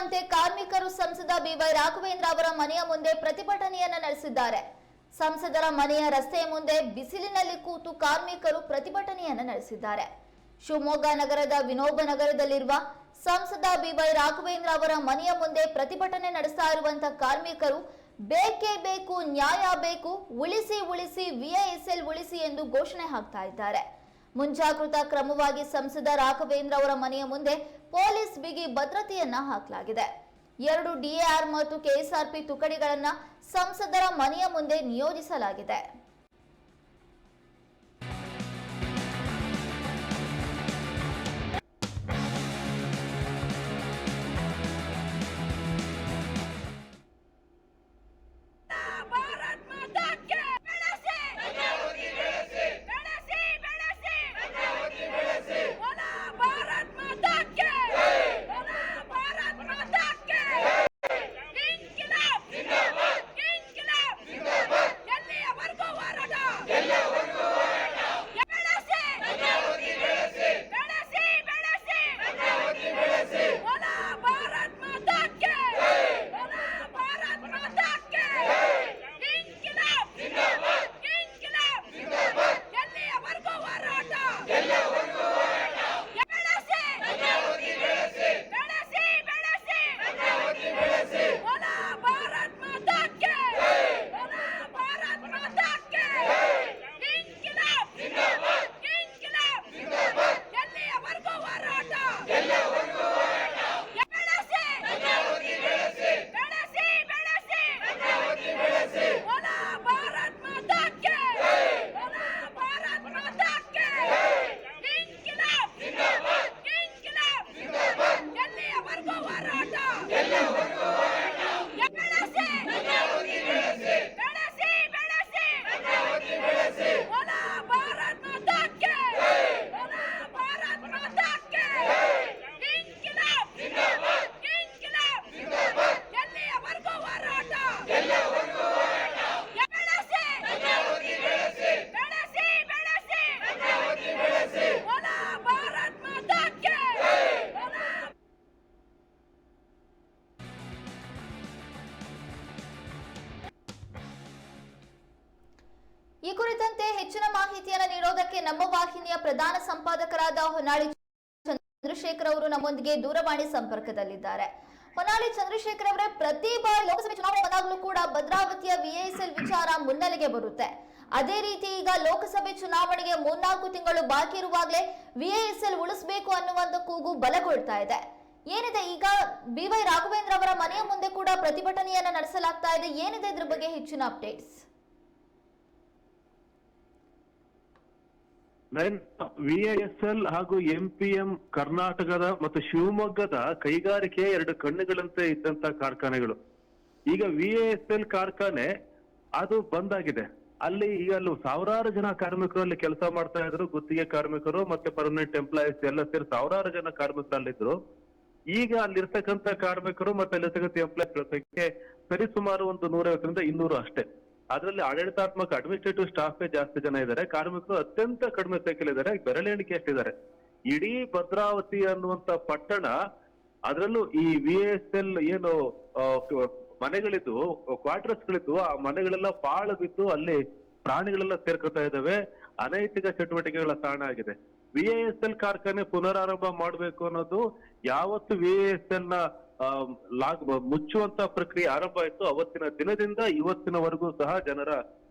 ಕಾರ್ಖಾನೆ ಕಾರ್ಮಿಕರು ಸಂಸದ ಬಿವೈ ರಾಘವೇಂದ್ರ ಅವರ ಮನೆಯ ಮುಂದೆ ಪ್ರತಿಭಟನೆಯನ್ನ ನಡೆಸಿದ್ದಾರೆ. ಸಂಸದರ ಮನೆಯ ರಸ್ತೆಯ ಮುಂದೆ ಬಿಸಿಲಿನಲ್ಲಿ ಕೂತು ಕಾರ್ಮಿಕರು ಪ್ರತಿಭಟನೆಯನ್ನ ನಡೆಸಿದ್ದಾರೆ. ಶಿವಮೊಗ್ಗ ನಗರದ ವಿನೋಬ ನಗರದಲ್ಲಿರುವ ಸಂಸದ ಬಿವೈ ರಾಘವೇಂದ್ರ ಅವರ ಮನೆಯ ಮುಂದೆ ಪ್ರತಿಭಟನೆ ನಡೆಸ್ತಾ ಇರುವಂತಹ ಕಾರ್ಮಿಕರು ಬೇಕೇ ಬೇಕು, ನ್ಯಾಯ ಬೇಕು, ಉಳಿಸಿ ಉಳಿಸಿ ವಿಐಎಸ್ಎಲ್ ಉಳಿಸಿ ಎಂದು ಘೋಷಣೆ ಹಾಕ್ತಾ ಇದ್ದಾರೆ. ಮುಂಜಾಗೃತಾ ಕ್ರಮವಾಗಿ ಸಂಸದ ರಾಘವೇಂದ್ರ ಅವರ ಮನೆಯ ಮುಂದೆ ಪೊಲೀಸ್ ಬಿಗಿ ಭದ್ರತೆಯನ್ನ ಹಾಕಲಾಗಿದೆ. ಎರಡು ಡಿಎಆರ್ ಮತ್ತು ಕೆಎಸ್ಆರ್ಪಿ ತುಕಡಿಗಳನ್ನ ಸಂಸದರ ಮನೆಯ ಮುಂದೆ ನಿಯೋಜಿಸಲಾಗಿದೆ. ಈ ಕುರಿತಂತೆ ಹೆಚ್ಚಿನ ಮಾಹಿತಿಯನ್ನು ನೀಡೋದಕ್ಕೆ ನಮ್ಮ ವಾಹಿನಿಯ ಪ್ರಧಾನ ಸಂಪಾದಕರಾದ ಹೊನ್ನಾಳಿ ಚಂದ್ರಶೇಖರ್ ಅವರು ನಮ್ಮೊಂದಿಗೆ ದೂರವಾಣಿ ಸಂಪರ್ಕದಲ್ಲಿದ್ದಾರೆ. ಹೊನ್ನಾಳಿ ಚಂದ್ರಶೇಖರ್ ಅವರೇ, ಪ್ರತಿ ಬಾರಿ ಲೋಕಸಭೆ ಚುನಾವಣೆ ಬಂದಾಗಲೂ ಕೂಡ ಭದ್ರಾವತಿಯ ವಿಎಸ್ಎಲ್ ವಿಚಾರ ಮುನ್ನೆಲೆಗೆ ಬರುತ್ತೆ. ಅದೇ ರೀತಿ ಈಗ ಲೋಕಸಭೆ ಚುನಾವಣೆಗೆ ಮೂರ್ನಾಲ್ಕು ತಿಂಗಳು ಬಾಕಿ ಇರುವಾಗಲೇ ವಿಎಸ್ಎಲ್ ಉಳಿಸಬೇಕು ಅನ್ನುವಂತ ಕೂಗು ಬಲಗೊಳ್ತಾ ಇದೆ. ಏನಿದೆ ಈಗ ಬಿ ವೈ ರಾಘವೇಂದ್ರ ಅವರ ಮನೆಯ ಮುಂದೆ ಕೂಡ ಪ್ರತಿಭಟನೆಯನ್ನ ನಡೆಸಲಾಗ್ತಾ ಇದೆ. ಏನಿದೆ ಇದ್ರ ಬಗ್ಗೆ ಹೆಚ್ಚಿನ ಅಪ್ಡೇಟ್ಸ್ ನೈನ್ ಎಲ್ ಹಾಗೂ ಎಂಪಿಎಂ ಕರ್ನಾಟಕದ ಮತ್ತು ಶಿವಮೊಗ್ಗದ ಕೈಗಾರಿಕೆ ಎರಡು ಕಣ್ಣುಗಳಂತೆ ಇದ್ದಂತ ಕಾರ್ಖಾನೆಗಳು. ಈಗ ವಿಎಎಸ್ಎಲ್ ಕಾರ್ಖಾನೆ ಅದು ಬಂದ್ ಆಗಿದೆ ಅಲ್ಲಿ ಈಗ ಅಲ್ಲಿ ಸಾವಿರಾರು ಜನ ಕಾರ್ಮಿಕರು ಅಲ್ಲಿ ಕೆಲಸ ಮಾಡ್ತಾ ಇದ್ರು. ಗುತ್ತಿಗೆ ಕಾರ್ಮಿಕರು ಮತ್ತೆ ಪರ್ಮನೆಂಟ್ ಎಂಪ್ಲಾಯೀಸ್ ಎಲ್ಲ ಸೇರಿ ಸಾವಿರಾರು ಜನ ಕಾರ್ಮಿಕರು ಅಲ್ಲಿದ್ರು ಈಗ ಅಲ್ಲಿರ್ತಕ್ಕಂಥ ಕಾರ್ಮಿಕರು ಮತ್ತೆ ಅಲ್ಲಿರ್ತಕ್ಕಂಥ ಎಂಪ್ಲಾಯೀಸ್ ಸರಿ ಸುಮಾರು ಒಂದು ನೂರೈವತ್ತರಿಂದ ಇನ್ನೂರು ಅಷ್ಟೇ. ಅದರಲ್ಲಿ ಆಡಳಿತಾತ್ಮಕ ಅಡ್ಮಿನಿಸ್ಟ್ರೇಟಿವ್ ಸ್ಟಾಫ್ ಜಾಸ್ತಿ ಜನ ಇದ್ದಾರೆ ಕಾರ್ಮಿಕರು ಅತ್ಯಂತ ಕಡಿಮೆ ಸಂಖ್ಯೆಯಲ್ಲಿ ಇದ್ದಾರೆ ಬೆರಳೆಣಿಕೆ ಎಷ್ಟಿದ್ದಾರೆ ಇಡೀ ಭದ್ರಾವತಿ ಅನ್ನುವಂತ ಪಟ್ಟಣ, ಅದರಲ್ಲೂ ಈ ವಿ ಎಸ್ ಎಲ್ ಏನು ಮನೆಗಳಿದ್ದು ಕ್ವಾರ್ಟರ್ಸ್ ಗಳಿದ್ದು, ಆ ಮನೆಗಳೆಲ್ಲ ಪಾಳು ಬಿದ್ದು ಅಲ್ಲಿ ಪ್ರಾಣಿಗಳೆಲ್ಲ ಸೇರ್ಕೊತಾ ಇದ್ದಾವೆ. ಅನೈತಿಕ ಚಟುವಟಿಕೆಗಳ ತಾಣ ಆಗಿದೆ. ವಿ ಎಸ್ ಎಲ್ ಕಾರ್ಖಾನೆ ಪುನರಾರಂಭ ಮಾಡಬೇಕು ಅನ್ನೋದು ಯಾವತ್ತು ವಿ ಎಸ್ ಎಲ್ನ ಲಾಗ್, ಮುಚ್ಚುವಂತ ಪ್ರಕ್ರಿಯೆ ಆರಂಭ ಆಯಿತು. ಅವತ್ತಿನ ದಿನದಿಂದ ಇವತ್ತಿನವರೆಗೂ ಸಹ ಜನರ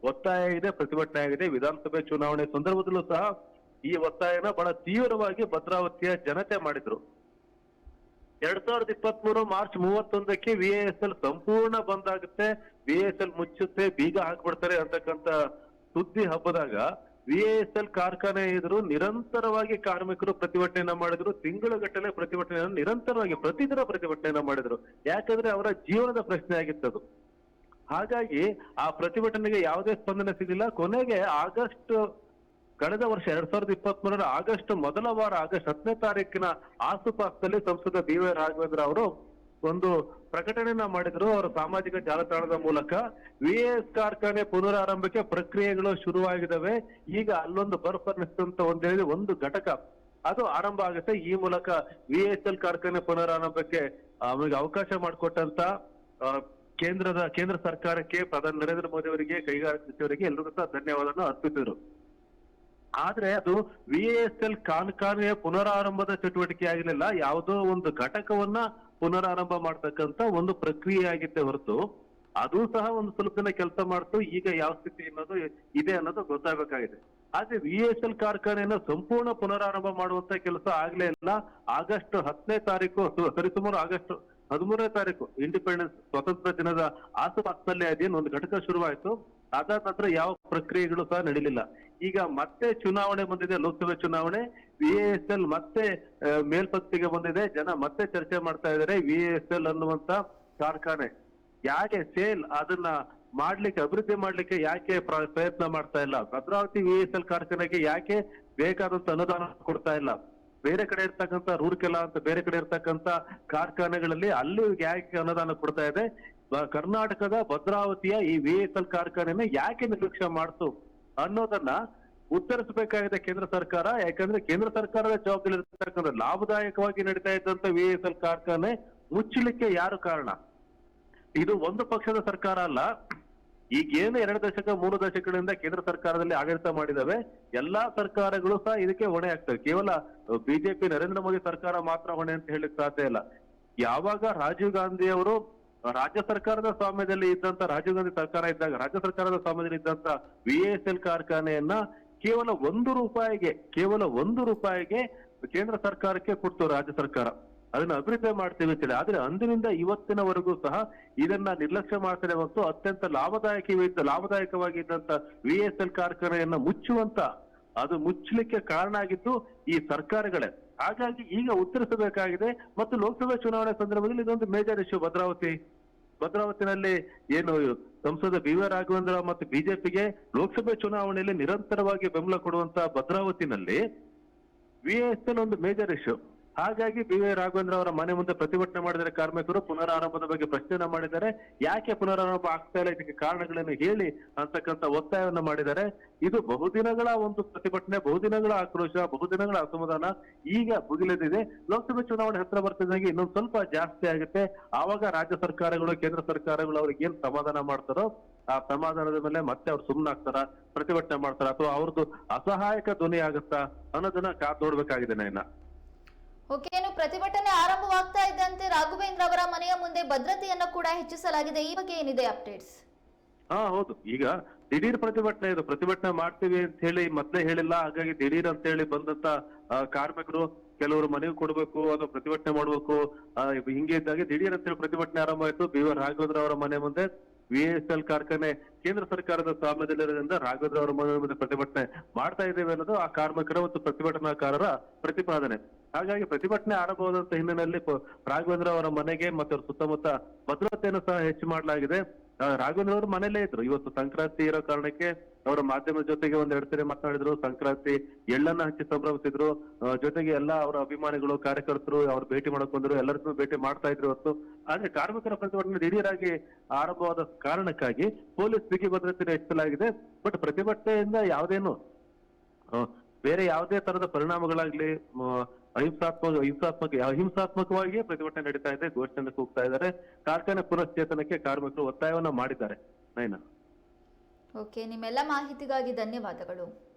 ಒತ್ತಾಯ ಇದೆ, ಪ್ರತಿಭಟನೆ ಆಗಿದೆ. ವಿಧಾನಸಭೆ ಚುನಾವಣೆ ಸಂದರ್ಭದಲ್ಲೂ ಸಹ ಈ ಒತ್ತಾಯನ ಬಹಳ ತೀವ್ರವಾಗಿ ಭದ್ರಾವತಿಯ ಜನತೆ ಮಾಡಿದ್ರು. ಎರಡ್ ಸಾವಿರದ ಇಪ್ಪತ್ತ್ ಮೂರು ಮಾರ್ಚ್ ಮೂವತ್ತೊಂದಕ್ಕೆ ವಿ ಎಸ್ ಎಲ್ ಸಂಪೂರ್ಣ ಬಂದ್ ಆಗುತ್ತೆ. ವಿ ಎಸ್ ಎಲ್ ಮುಚ್ಚುತ್ತೆ, ಬೀಗ ಹಾಕ್ಬಿಡ್ತಾರೆ ಅಂತಕ್ಕಂತ ಸುದ್ದಿ ಹಬ್ಬದಾಗ ವಿ ಎಸ್ ಎಲ್ ಕಾರ್ಖಾನೆ ಎದುರು ನಿರಂತರವಾಗಿ ಕಾರ್ಮಿಕರು ಪ್ರತಿಭಟನೆಯನ್ನ ಮಾಡಿದ್ರು. ತಿಂಗಳುಗಟ್ಟಲೆ ಪ್ರತಿಭಟನೆಯನ್ನು ನಿರಂತರವಾಗಿ, ಪ್ರತಿದಿನ ಪ್ರತಿಭಟನೆಯನ್ನ ಮಾಡಿದ್ರು. ಯಾಕಂದ್ರೆ ಅವರ ಜೀವನದ ಪ್ರಶ್ನೆ ಆಗಿತ್ತದು ಹಾಗಾಗಿ ಆ ಪ್ರತಿಭಟನೆಗೆ ಯಾವುದೇ ಸ್ಪಂದನೆ ಸಿಗಲಿಲ್ಲ. ಕೊನೆಗೆ ಆಗಸ್ಟ್, ಕಳೆದ ವರ್ಷ ಎರಡ್ ಸಾವಿರದ ಇಪ್ಪತ್ತ್ ಮೂರರ ಆಗಸ್ಟ್ ಮೊದಲ ವಾರ, ಆಗಸ್ಟ್ ಹತ್ತನೇ ತಾರೀಕಿನ ಆಸುಪಾಸದಲ್ಲಿ ಸಂಸದ ಬಿ ವೈ ರಾಘವೇಂದ್ರ ಅವರು ಒಂದು ಪ್ರಕಟಣೆಯನ್ನ ಮಾಡಿದ್ರು ಅವರ ಸಾಮಾಜಿಕ ಜಾಲತಾಣದ ಮೂಲಕ. ವಿಎಸ್ ಕಾರ್ಖಾನೆ ಪುನರಾರಂಭಕ್ಕೆ ಪ್ರಕ್ರಿಯೆಗಳು ಶುರುವಾಗಿದ್ದಾವೆ ಈಗ ಅಲ್ಲೊಂದು ಬರ್ಫ್ ಅನ್ನಿಸ್ತಂತ ಒಂದ್ ಹೇಳಿ ಒಂದು ಘಟಕ. ಅದು ಆರಂಭ ಆಗುತ್ತೆ. ಈ ಮೂಲಕ ವಿ ಎಸ್ ಎಲ್ ಕಾರ್ಖಾನೆ ಪುನರಾರಂಭಕ್ಕೆ ಅವರಿಗೆ ಅವಕಾಶ ಮಾಡಿಕೊಟ್ಟಂತ ಕೇಂದ್ರದ, ಕೇಂದ್ರ ಸರ್ಕಾರಕ್ಕೆ ಪ್ರಧಾನಿ ನರೇಂದ್ರ ಮೋದಿ ಅವರಿಗೆ ಕೈಗಾರಿಕಾ ಸಚಿವರಿಗೆ ಎಲ್ಲರಿಗೂ ಸಹ ಧನ್ಯವಾದವನ್ನು ಅರ್ಪಿಸಿದ್ರು. ಆದ್ರೆ ಅದು ವಿ ಎಸ್ ಎಲ್ ಕಾರ್ಖಾನೆಯ ಪುನರಾರಂಭದ ಚಟುವಟಿಕೆ ಆಗಿರ್ಲಿಲ್ಲ, ಯಾವುದೋ ಒಂದು ಘಟಕವನ್ನ ಪುನರಾರಂಭ ಮಾಡ್ತಕ್ಕಂತ ಒಂದು ಪ್ರಕ್ರಿಯೆ ಆಗಿತ್ತೆ ಹೊರತು ಅದು ಸಹ ಒಂದು ಸ್ವಲ್ಪ ದಿನ ಕೆಲಸ ಮಾಡ್ತು. ಈಗ ಯಾವ ಸ್ಥಿತಿ ಅನ್ನೋದು ಇದೆ ಅನ್ನೋದು ಗೊತ್ತಾಗಬೇಕಾಗಿದೆ. ಆದ್ರೆ ವಿ ಎಸ್ ಎಲ್ ಕಾರ್ಖಾನೆಯನ್ನ ಸಂಪೂರ್ಣ ಪುನರಾರಂಭ ಮಾಡುವಂತ ಕೆಲಸ ಆಗ್ಲೇ ಇಲ್ಲ. ಆಗಸ್ಟ್ ಹತ್ತನೇ ತಾರೀಕು ಸರಿ ಸರಿಸುಮಾರು ಆಗಸ್ಟ್ ಹದಿಮೂರನೇ ತಾರೀಕು ಇಂಡಿಪೆಂಡೆನ್ಸ್ ಸ್ವತಂತ್ರ ದಿನದ ಆಸುಪಾಸಿನಲ್ಲಿ ಅದೇನು ಒಂದು ಘಟಕ ಶುರುವಾಯಿತು. ಅದಾದ ನಂತರ ಯಾವ ಪ್ರಕ್ರಿಯೆಗಳು ಸಹ ನಡೀಲಿಲ್ಲ. ಈಗ ಮತ್ತೆ ಚುನಾವಣೆ ಬಂದಿದೆ, ಲೋಕಸಭೆ ಚುನಾವಣೆ. ವಿ ಮತ್ತೆ ಮೇಲ್ಪತ್ತಿಗೆ ಬಂದಿದೆ. ಜನ ಮತ್ತೆ ಚರ್ಚೆ ಮಾಡ್ತಾ ಇದ್ದಾರೆ. ವಿ ಎಸ್ ಎಲ್ ಅನ್ನುವಂತ ಕಾರ್ಖಾನೆ. ಯಾಕೆ ಸೇಲ್ ಅದನ್ನ ಮಾಡ್ಲಿಕ್ಕೆ, ಅಭಿವೃದ್ಧಿ ಮಾಡ್ಲಿಕ್ಕೆ ಯಾಕೆ ಪ್ರ- ಪ್ರಯತ್ನ ಮಾಡ್ತಾ ಇಲ್ಲ? ಭದ್ರಾವತಿ ವಿ ಎಸ್ ಎಲ್ ಕಾರ್ಖಾನೆಗೆ ಯಾಕೆ ಬೇಕಾದಂತ ಅನುದಾನ ಕೊಡ್ತಾ ಇಲ್ಲ? ಬೇರೆ ಕಡೆ ಇರ್ತಕ್ಕಂತ ರೂರ್ಕೆಲ ಅಂತ ಬೇರೆ ಕಡೆ ಇರ್ತಕ್ಕಂತ ಕಾರ್ಖಾನೆಗಳಲ್ಲಿ ಅಲ್ಲಿ ಯಾಕೆ ಅನುದಾನ ಕೊಡ್ತಾ ಇದೆ? ಕರ್ನಾಟಕದ ಭದ್ರಾವತಿಯ ಈ ವಿ ಎಸ್ ಎಲ್ ಕಾರ್ಖಾನೆನ ಯಾಕೆ ನಿರ್ಲಕ್ಷ್ಯ ಮಾಡ್ತು? ಅನ್ನೋದನ್ನ ಉತ್ತರಿಸಬೇಕಾಗಿದೆ ಕೇಂದ್ರ ಸರ್ಕಾರ. ಯಾಕಂದ್ರೆ ಕೇಂದ್ರ ಸರ್ಕಾರದ ಜವಾಬ್ದಾರಿ ಇರ್ತಕ್ಕಂಥ ಲಾಭದಾಯಕವಾಗಿ ನಡೀತಾ ಇದ್ದಂತ ವಿ ಎಸ್ ಎಲ್ ಕಾರ್ಖಾನೆ ಮುಚ್ಚಲಿಕ್ಕೆ ಯಾರು ಕಾರಣ? ಇದು ಒಂದು ಪಕ್ಷದ ಸರ್ಕಾರ ಅಲ್ಲ. ಈಗೇನು ಎರಡು ದಶಕ, ಮೂರು ದಶಕಗಳಿಂದ ಕೇಂದ್ರ ಸರ್ಕಾರದಲ್ಲಿ ಆಡಳಿತ ಮಾಡಿದಾವೆ. ಎಲ್ಲಾ ಸರ್ಕಾರಗಳು ಸಹ ಇದಕ್ಕೆ ಹೊಣೆ ಆಗ್ತವೆ. ಕೇವಲ ಬಿಜೆಪಿ ನರೇಂದ್ರ ಮೋದಿ ಸರ್ಕಾರ ಮಾತ್ರ ಹೊಣೆ ಅಂತ ಹೇಳಕ್ ಸಾಧ್ಯ ಇಲ್ಲ. ಯಾವಾಗ ರಾಜೀವ್ ಗಾಂಧಿ ಅವರು ರಾಜ್ಯ ಸರ್ಕಾರದ ಸ್ವಾಮ್ಯದಲ್ಲಿ ಇದ್ದಂತ ರಾಜೀವ್ ಗಾಂಧಿ ಸರ್ಕಾರ ಇದ್ದಾಗ, ರಾಜ್ಯ ಸರ್ಕಾರದ ಸ್ವಾಮ್ಯದಲ್ಲಿ ಇದ್ದಂತ ವಿ ಎಸ್ ಎಲ್ ಕಾರ್ಖಾನೆಯನ್ನ ಕೇವಲ ಒಂದು ರೂಪಾಯಿಗೆ, ಕೇವಲ ಒಂದು ರೂಪಾಯಿಗೆ ಕೇಂದ್ರ ಸರ್ಕಾರಕ್ಕೆ ಕೊಡ್ತು ರಾಜ್ಯ ಸರ್ಕಾರ. ಅದನ್ನ ಅಭಿವೃದ್ಧಿ ಮಾಡ್ತೀವಿ ಅಂತೇಳಿ. ಆದ್ರೆ ಅಂದಿನಿಂದ ಇವತ್ತಿನವರೆಗೂ ಸಹ ಇದನ್ನ ನಿರ್ಲಕ್ಷ್ಯ ಮಾಡ್ತಾರೆ ಮತ್ತು ಅತ್ಯಂತ ಲಾಭದಾಯಕ ಲಾಭದಾಯಕವಾಗಿದ್ದಂತ ವಿ ಎಸ್ ಎಲ್ ಕಾರ್ಖಾನೆಯನ್ನ ಮುಚ್ಚುವಂತ, ಅದು ಮುಚ್ಚಲಿಕ್ಕೆ ಕಾರಣ ಆಗಿದ್ದು ಈ ಸರ್ಕಾರಗಳೇ. ಹಾಗಾಗಿ ಈಗ ಉತ್ತರಿಸಬೇಕಾಗಿದೆ ಮತ್ತು ಲೋಕಸಭಾ ಚುನಾವಣೆ ಸಂದರ್ಭದಲ್ಲಿ ಇದೊಂದು ಮೇಜರ್ ಇಶ್ಯೂ ಭದ್ರಾವತಿ. ಭದ್ರಾವತಿನಲ್ಲಿ ಏನು ಸಂಸದ ಬಿ ವಿ ರಾಘವೇಂದ್ರ ಮತ್ತು ಬಿಜೆಪಿಗೆ ಲೋಕಸಭೆ ಚುನಾವಣೆಯಲ್ಲಿ ನಿರಂತರವಾಗಿ ಬೆಂಬಲ ಕೊಡುವಂತ ಭದ್ರಾವತಿನಲ್ಲಿ ವಿ ಎಸ್ ಒಂದು ಮೇಜರ್ ಇಶ್ಯೂ ಹಾಗಾಗಿ ಬಿ ವೈ ರಾಘವೇಂದ್ರ ಅವರ ಮನೆ ಮುಂದೆ ಪ್ರತಿಭಟನೆ ಮಾಡಿದರೆ ಕಾರ್ಮಿಕರು ಪುನರಾರಂಭದ ಬಗ್ಗೆ ಪ್ರಶ್ನೆಯನ್ನ ಮಾಡಿದ್ದಾರೆ. ಯಾಕೆ ಪುನರಾರಂಭ ಆಗ್ತಾ ಇಲ್ಲ? ಇದಕ್ಕೆ ಕಾರಣಗಳನ್ನು ಹೇಳಿ ಅಂತಕ್ಕಂಥ ಒತ್ತಾಯವನ್ನ ಮಾಡಿದ್ದಾರೆ. ಇದು ಬಹುದಿನಗಳ ಒಂದು ಪ್ರತಿಭಟನೆ, ಬಹುದಿನಗಳ ಆಕ್ರೋಶ, ಬಹುದಿನಗಳ ಅಸಮಾಧಾನ ಈಗ ಭುಗಿಲೆದಿದೆ ಲೋಕಸಭೆ ಚುನಾವಣೆ ಹತ್ರ ಬರ್ತಿದ್ದಂಗೆ ಇನ್ನೊಂದು ಸ್ವಲ್ಪ ಜಾಸ್ತಿ ಆಗುತ್ತೆ. ಆವಾಗ ರಾಜ್ಯ ಸರ್ಕಾರಗಳು, ಕೇಂದ್ರ ಸರ್ಕಾರಗಳು ಅವ್ರಿಗೆ ಏನ್ ಸಮಾಧಾನ ಮಾಡ್ತಾರೋ ಆ ಸಮಾಧಾನದ ಮೇಲೆ ಮತ್ತೆ ಅವ್ರು ಸುಮ್ಮನಾಗ್ತಾರ ಪ್ರತಿಭಟನೆ ಮಾಡ್ತಾರ? ಅಥವಾ ಅವ್ರದ್ದು ಅಸಹಾಯಕ ಧ್ವನಿ ಆಗುತ್ತಾ ಅನ್ನೋದನ್ನ ಕಾದ್ ನೋಡ್ಬೇಕಾಗಿದೆ ನಯನ ಓಕೆ ಏನು ಪ್ರತಿಭಟನೆ ಆರಂಭವಾಗ್ತಾ ಇದ್ದಂತೆ ರಾಘವೇಂದ್ರ ಅವರ ಮನೆಯ ಮುಂದೆ ಭದ್ರತೆಯನ್ನು ಕೂಡ ಹೆಚ್ಚಿಸಲಾಗಿದೆ. ಈ ಬಗ್ಗೆ ಏನಿದೆ ಅಪ್ಡೇಟ್ಸ್? ಹಾ ಹೌದು. ಈಗ ದಿಢೀರ್ ಪ್ರತಿಭಟನೆ, ಇದು ಪ್ರತಿಭಟನೆ ಮಾಡ್ತೀವಿ ಅಂತ ಹೇಳಿ ಮೊದ್ಲೇ ಹೇಳಿಲ್ಲ. ಹಾಗಾಗಿ ದಿಢೀರ್ ಅಂತ ಹೇಳಿ ಬಂದಂತ ಕಾರ್ಮಿಕರು ಕೆಲವರು ಮನೆಗೆ ಕೊಡ್ಬೇಕು ಅಥವಾ ಪ್ರತಿಭಟನೆ ಮಾಡ್ಬೇಕು. ಹಿಂಗೆ ಇದ್ದಾಗ ದಿಢೀರ್ ಅಂತ ಹೇಳಿ ಪ್ರತಿಭಟನೆ ಆರಂಭ ಆಯ್ತು. ಬಿ ಆರ್ ರಾಘವೇಂದ್ರ ಅವರ ಮನೆ ಮುಂದೆ ವಿ ಎಸ್ ಎಲ್ ಕಾರ್ಖಾನೆ ಕೇಂದ್ರ ಸರ್ಕಾರದ ಸ್ವಾಮ್ಯದಲ್ಲಿರೋದ್ರಿಂದ ರಾಘವೇಂದ್ರ ಅವರ ಮನೆ ಮುಂದೆ ಪ್ರತಿಭಟನೆ ಮಾಡ್ತಾ ಇದ್ದೇವೆ ಅನ್ನೋದು ಆ ಕಾರ್ಮಿಕರ ಮತ್ತು ಪ್ರತಿಭಟನಾಕಾರರ ಪ್ರತಿಪಾದನೆ. ಹಾಗಾಗಿ ಪ್ರತಿಭಟನೆ ಆರಂಭವಾದಂತ ಹಿನ್ನೆಲೆಯಲ್ಲಿ ರಾಘವೇಂದ್ರ ಅವರ ಮನೆಗೆ ಮತ್ತೆ ಅವ್ರ ಸುತ್ತಮುತ್ತ ಭದ್ರತೆಯನ್ನು ಸಹ ಹೆಚ್ಚು ಮಾಡಲಾಗಿದೆ. ರಾಘವೇಂದ್ರ ಅವರು ಮನೆಯಲ್ಲೇ ಇದ್ರು. ಇವತ್ತು ಸಂಕ್ರಾಂತಿ ಇರೋ ಕಾರಣಕ್ಕೆ ಅವರ ಮಾಧ್ಯಮದ ಜೊತೆಗೆ ಒಂದ್ ಎರಡು ಸರಿ ಮಾತನಾಡಿದ್ರು ಸಂಕ್ರಾಂತಿ ಎಳ್ಳನ್ನ ಹಚ್ಚಿ ಸಂಭ್ರಮಿಸಿದ್ರು. ಜೊತೆಗೆ ಎಲ್ಲಾ ಅವರ ಅಭಿಮಾನಿಗಳು, ಕಾರ್ಯಕರ್ತರು ಅವ್ರು ಭೇಟಿ ಮಾಡಕ್ ಬಂದ್ರು. ಎಲ್ಲರಿಗೂ ಭೇಟಿ ಮಾಡ್ತಾ ಇದ್ರು ಇವತ್ತು. ಆದ್ರೆ ಕಾರ್ಮಿಕರ ಪ್ರತಿಭಟನೆ ದಿಢೀರಾಗಿ ಆರಂಭವಾದ ಕಾರಣಕ್ಕಾಗಿ ಪೊಲೀಸ್ ಬಿಗಿ ಭದ್ರತೆಯನ್ನು ಹೆಚ್ಚಲಾಗಿದೆ ಬಟ್ ಪ್ರತಿಭಟನೆಯಿಂದ ಯಾವುದೇನು ಬೇರೆ ಯಾವುದೇ ತರದ ಪರಿಣಾಮಗಳಾಗ್ಲಿ ಅಹಿಂಸಾತ್ಮಕ ಹಿಂಸಾತ್ಮಕ ಅಹಿಂಸಾತ್ಮಕವಾಗಿಯೇ ಪ್ರತಿಭಟನೆ ನಡೀತಾ ಇದೆ ಘೋಷಣೆ ಕೂಗ್ತಾ ಇದ್ದಾರೆ. ಕಾರ್ಖಾನೆ ಪುನಶ್ಚೇತನಕ್ಕೆ ಕಾರ್ಮಿಕರು ಒತ್ತಾಯವನ್ನ ಮಾಡಿದ್ದಾರೆ. ನೈನಾ. ಓಕೆ, ನಿಮ್ಮೆಲ್ಲ ಮಾಹಿತಿಗಾಗಿ ಧನ್ಯವಾದಗಳು.